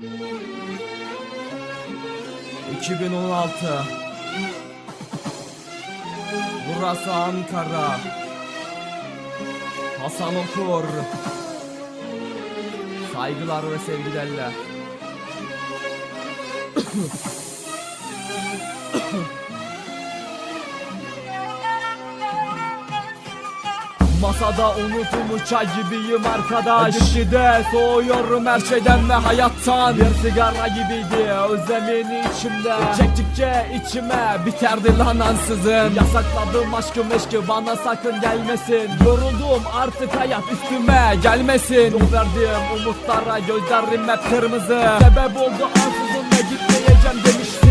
...2016... Burası Ankara... Hasan Okur... Saygılar ve sevgilerle... Masada unutulmuş çay gibiyim arkadaş. Gitgide soğuyorum her şeyden ve hayattan. Bir sigara gibiydi özlemin içimde. Çektikçe içime biterdi lan ansızın. Yasakladım aşkım eşki bana sakın gelmesin. Yoruldum artık hayat üstüme gelmesin. Yol verdiğim umutlara gözlerim hep kırmızı. Sebep oldu ansızın ve gitmeyeceğim demişti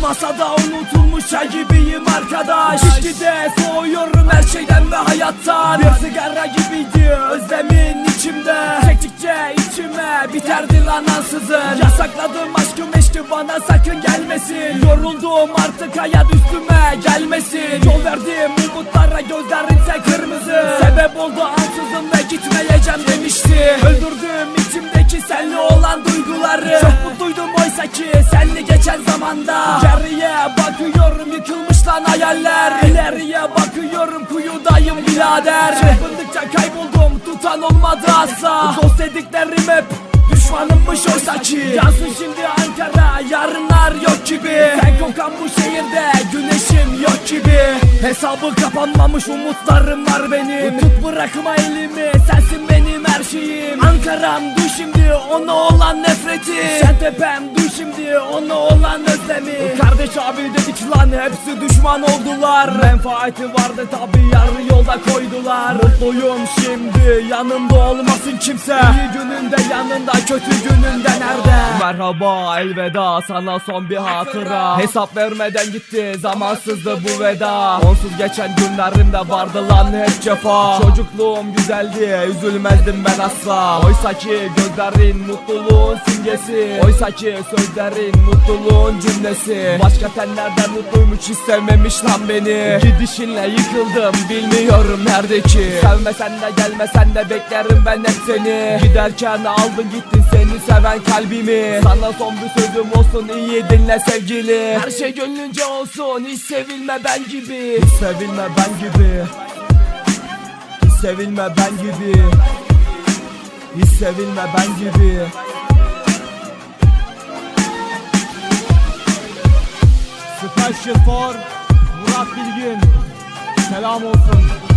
Masada unutulmuş çay gibiyim arkadaş. Gitgide soğuyorum her şeyden ve hayattan. Bir sigara gibiydi özlemin içimde. Çektikçe içime biterdi lan ansızın. Yasakladım aşkım eşki bana sakın gelmesin. Yoruldum artık hayat üstüme gelmesin. Yol verdiğim umutlara gözlerimse kırmızı. Sebep oldu ansızın ve gitmeyeceğim demişti. Öldürdüm içimdeki senli olan duyguları. Çok mutluydum oysa ki senli geçen zamanda. Geriye bakıyorum yıkılmış lan hayaller. İleriye bakıyorum kuyudayım birader. Çırpındıkça kayboldum tutan olmadı asla. Dost dediklerim hep Düşmanımmış oysa ki. Yazın şimdi Ankara yarınlar yok gibi. Sen kokan bu şehirde güneşim yok gibi Hesabı kapanmamış umutlarım var benim. Tut bırakma elimi sensin benim her şeyim. Ankara'm duy şimdi ona olan nefreti Sen tepem şimdi ona olan özlemi. Kardeş abi dedik lan hepsi düşman oldular. Menfaati vardı tabi yarı yolda koydular. Mutluyum şimdi yanımda olmasın kimse. İyi gününde yanında kötü gününde nerede? Merhaba elveda sana son bir hatıra. Hesap vermeden gitti zamansızdı bu veda. Onsuz geçen günlerimde vardı lan hep cefa. Çocukluğum güzeldi üzülmezdim ben asla. Oysa ki gözlerin mutluluğun simgesi. Oysa ki sözlerin mutluluğun cümlesi. Başka tenlerden mutluymuş hiç sevmemiş lan beni. Gidişinle yıkıldım bilmiyorum nerede ki Sevmesen de gelmesen de beklerim ben hep seni. Giderken aldın gittin seni seven kalbimi. Sana son bir sözüm olsun iyi dinle sevgili. Her şey gönlünce olsun hiç sevilme ben gibi. Hiç sevilme ben gibi. Hiç sevilme ben gibi. Hiç sevilme ben gibi Special for Murat Bilgin. Selam olsun